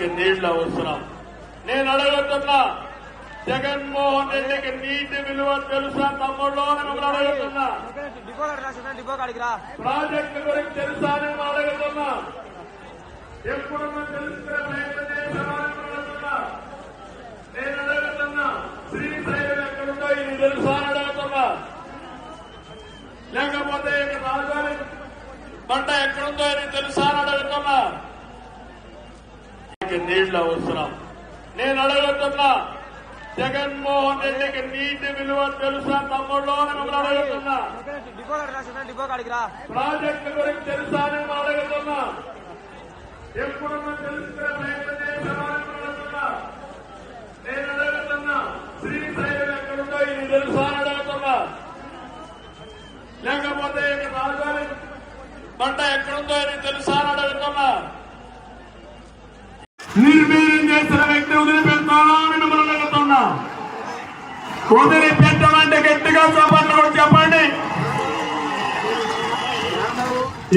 మనకి నీళ్ళు అవసరం. నేను అడుగుతున్నా జగన్మోహన్ రెడ్డికి నీటి విలువ తెలుసా తమ్ముళ్ళు అని మిమ్మల్ని అడుగుతున్నా ప్రాజెక్టు గురించి తెలుసా నేను మిమ్మల్ని అడుగుతున్నా ఎప్పుడు తెలుసుకునే ప్రయత్నం నేను అడుగుతున్నా శ్రీశైలం ఎక్కడుందో ఇది తెలుసా అని అడుగుతున్నా లేకపోతే రాజధాని పంట ఎక్కడుందో ఇది తెలుసా అని అడుగుతున్నా మనకి నీళ్ళు అవసరం. నేను అడుగుతున్నా జగన్మోహన్ రెడ్డికి నీటి విలువ తెలుసా తమ్ముళ్ళు మిమ్మల్ని అడుగుతున్నా ప్రాజెక్టు గురించి తెలుసా అని మిమ్మల్ని అడుగుతున్నా ఎప్పుడు తెలుసుకునే ప్రయత్నం చేశామని నేను అడుగుతున్నా శ్రీశైలం ఎక్కడుందో ఇది తెలుసా అని అడుగుతున్నా. లేకపోతే రాజధాని పంట ఎక్కడుందో ఇది తెలుసా అని అడుగుతున్నా నిర్వీర్యం చేసిన వ్యక్తి వదిలిపెడతానా అని మిమ్మల్ని అడుగుతున్నా. వదిలిపెట్టమంటే గట్టిగా చెప్పండి కూడా చెప్పండి.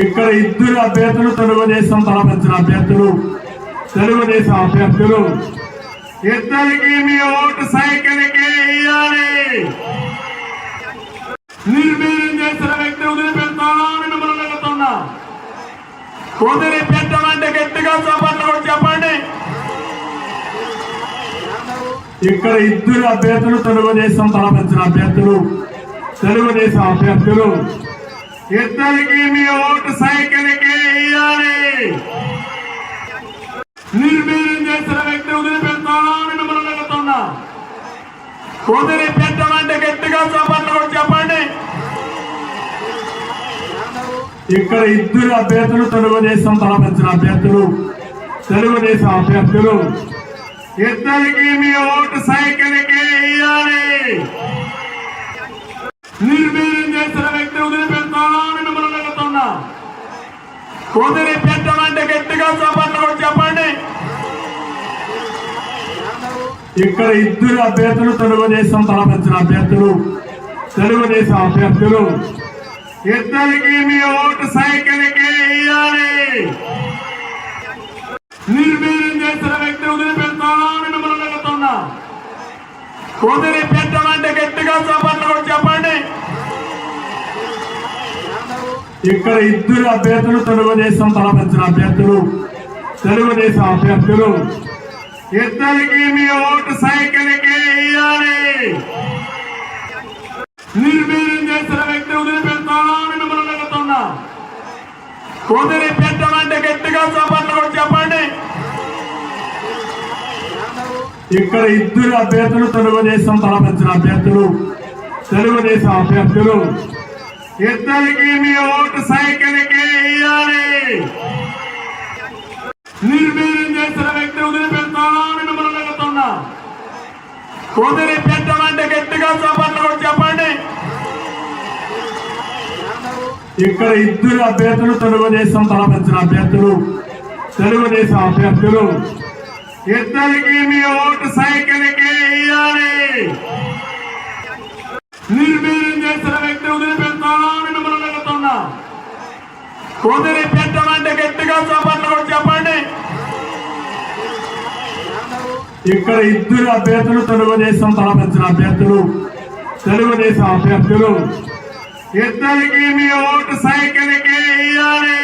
ఇక్కడ ఇద్దరు అభ్యర్థులు తెలుగుదేశం తలపించిన అభ్యర్థులు తెలుగుదేశం అభ్యర్థులు. ఇద్దరికి మీ ఓటు సైకిల్కి ఇయ్యాలి. నిర్వీర్యం చేసిన వ్యక్తి వదిలిపెడతానా అని మిమ్మల్ని అడుగుతున్నా. వదిలిపెట్టమంటే గట్టిగా చెప్పండి కూడా చెప్పండి ఇక్కడ ఇద్దరు అభ్యర్థులు తెలుగుదేశం తలపించిన అభ్యర్థులు. తెలుగుదేశం అభ్యర్థులు. ఇద్దరికి మీ ఓటు సైకిల్కి ఇయ్యాలి. నిర్వీర్యం చేసిన వ్యక్తి వదిలిపెడతానా మిమ్మల్ని అడుగుతున్నా. వదిలిపెట్టమంటే గట్టిగా చెప్పండి కూడా చెప్పండి. ఇక్కడ ఇద్దరు అభ్యర్థులు తెలుగుదేశం తలపించిన అభ్యర్థులు. తెలుగుదేశం అభ్యర్థులు. ఇద్దరికి మీ ఓటు సైకిల్కి ఇయ్యాలి. నిర్వీర్యం చేసిన వ్యక్తి వదిలిపెడతానా మిమ్మల్ని అడుగుతున్నా. వదిలిపెట్టమంటే గట్టిగా చెప్పండి చెప్పండి. ఇక్కడ ఇద్దరు అభ్యర్థులు తెలుగుదేశం తలపించిన అభ్యర్థులు తెలుగుదేశం అభ్యర్థులు. ఇద్దరికి మీ ఓటు సైకిల్కి ఇయ్యాలి. నిర్వీర్యం చేసిన వ్యక్తి వదిలిపెడతానా అని మిమ్మల్ని అడుగుతున్నా వదిలిపెట్టమంటే గట్టిగా చెప్పండి కూడా చెప్పండి. ఇక్కడ ఇద్దరు అభ్యర్థులు తెలుగుదేశం తలపించిన అభ్యర్థులు. తెలుగుదేశం అభ్యర్థులు. ఇద్దరికి మీ ఓటు సైకిల్కి ఇయ్యాలి. నిర్వీర్యం చేసిన వ్యక్తి వదిలిపెడతానా మిమ్మల్ని అడుగుతున్నా. వదిలిపెట్టమంటే గట్టిగా చెప్పండి కూడా చెప్పండి ఇక్కడ ఇద్దరు అభ్యర్థులు తెలుగుదేశం తలపించిన అభ్యర్థులు తెలుగుదేశం అభ్యర్థులు. ఇద్దరికి మీ ఓటు సైకిల్కి ఇయ్యాలి. నిర్వీర్యం చేసిన వ్యక్తి వదిలిపెడతానా మిమ్మల్ని అడుగుతున్నా. వదిలిపెట్టమంటే గట్టిగా చెప్పండి చెప్పండి. ఇక్కడ ఇద్దరు అభ్యర్థులు తెలుగుదేశం తలపించిన అభ్యర్థులు తెలుగుదేశం అభ్యర్థులు. ఇద్దరికి మీ ఓటు సైకిల్కి ఇయ్యాలి. నిర్వీర్యం చేసిన వ్యక్తి వదిలిపెడతానా అని మిమ్మల్ని అడుగుతున్నా. వదిలిపెట్టమంటే గట్టిగా చెప్పండి కూడా చెప్పండి. ఇక్కడ ఇద్దరు అభ్యర్థులు తెలుగుదేశం తలపించిన అభ్యర్థులు. తెలుగుదేశం అభ్యర్థులు. ఇద్దరికి మీ ఓటు సైకిల్కి ఇయ్యాలి.